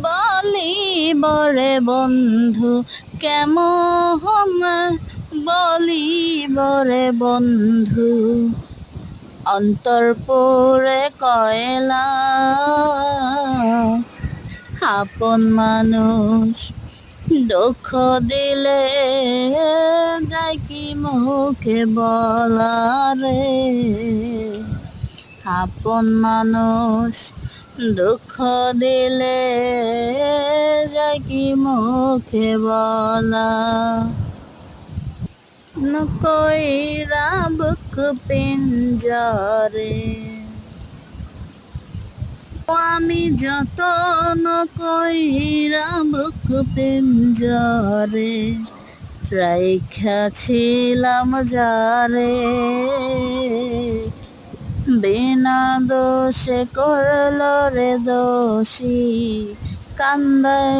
বলি, বরে বন্ধু, কেমন? বলি, বরে বন্ধু, অন্তর পরে কয়লা, আপন মানুষ, দুঃখ দিলে যাই কি মুখে বলা রে? আপন মানুষ দুঃখ দিলে কি মুখে বলা। নকইরা বুক পিঞ্জরে। আমি যতন কইরা বুক পিঞ্জরে রাইখাছিলাম যারে। বিনা দোষে করল রে দোষী। কান্দায়